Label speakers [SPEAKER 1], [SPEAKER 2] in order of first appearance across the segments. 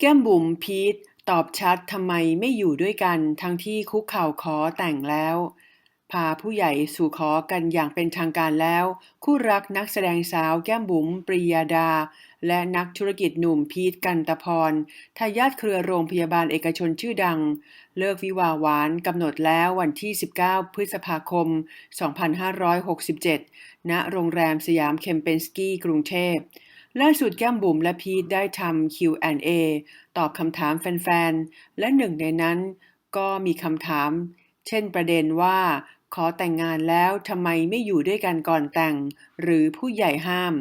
[SPEAKER 1] แก้มบุ๋มพีทตอบชัดทำไมไม่อยู่ด้วยกันทั้งที่คุกเข่าขอแต่งแล้ว พาผู้ใหญ่สู่ขอกันอย่างเป็นทางการแล้ว คู่รักนักแสดงสาวแก้มบุ๋มปรียาดา และนักธุรกิจหนุ่มพีทกันตะพรทายาทเครือโรงพยาบาลเอกชนชื่อดัง เลิกวิวาหวานกำหนดแล้ววันที่ 19 พฤษภาคม 2567 ณ โรงแรมสยามเคมเปนสกี้กรุงเทพ ล่าสุดแก้มบุ๋มและพีทได้ทำ Q&A ตอบคำถามแฟนๆ และหนึ่งในนั้นก็มีคำถาม เช่นประเด็นว่า ขอแต่งงานแล้วทำไมไม่อยู่ด้วยกันก่อนแต่ง หรือผู้ใหญ่ห้าม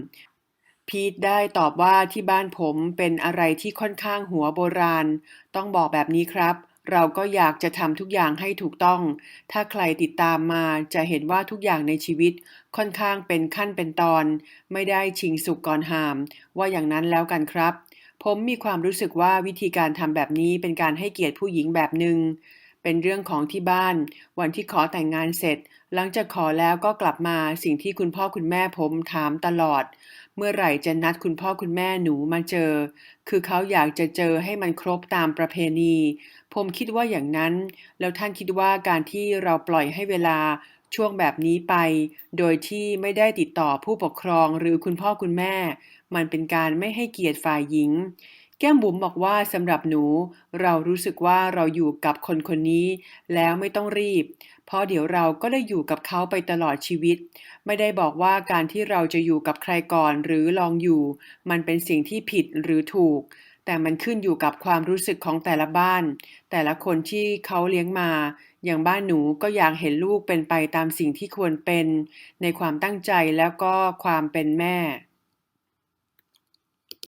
[SPEAKER 1] พีทได้ตอบว่าที่บ้านผมเป็นอะไรที่ค่อนข้างหัวโบราณ ต้องบอกแบบนี้ครับ เราก็อยากจะทำทุกอย่างให้ถูกต้อง ถ้าใครติดตามมาจะเห็นว่าทุกอย่างในชีวิตค่อนข้างเป็นขั้นเป็นตอน ไม่ได้ชิงสุกก่อนหาม ว่าอย่างนั้นแล้วกันครับ ผมมีความรู้สึกว่าวิธีการทำแบบนี้เป็นการให้เกียรติผู้หญิงแบบหนึ่ง เป็นเรื่องของที่บ้าน วันที่ขอแต่งงานเสร็จ หลังจากขอแล้วก็กลับมาสิ่งที่คุณพ่อคุณแม่ผมถามตลอด เมื่อไหร่จะนัดคุณพ่อคุณแม่หนูมาเจอ คือเขาอยากจะเจอให้มันครบตามประเพณี ผมคิดว่าอย่างนั้น แล้วท่านคิดว่าการที่เราปล่อยให้เวลาช่วงแบบนี้ไป โดยที่ไม่ได้ติดต่อผู้ปกครองหรือคุณพ่อคุณแม่ มันเป็นการไม่ให้เกียรติฝ่ายหญิง แก้มบุ๋มบอกว่าสำหรับหนู เรารู้สึกว่าเราอยู่กับคนคนนี้ แล้วไม่ต้องรีบ เพราะเดี๋ยวเราก็ได้อยู่กับเขาไปตลอดชีวิต ไม่ได้บอกว่าการที่เราจะอยู่กับใครก่อนหรือลองอยู่ มันเป็นสิ่งที่ผิดหรือถูก แต่มันขึ้นอยู่กับความรู้สึกของแต่ละบ้าน แต่ละคนที่เขาเลี้ยงมา อย่างบ้านหนูก็อยากเห็นลูกเป็นไปตามสิ่งที่ควรเป็น ในความตั้งใจแล้วก็ความเป็นแม่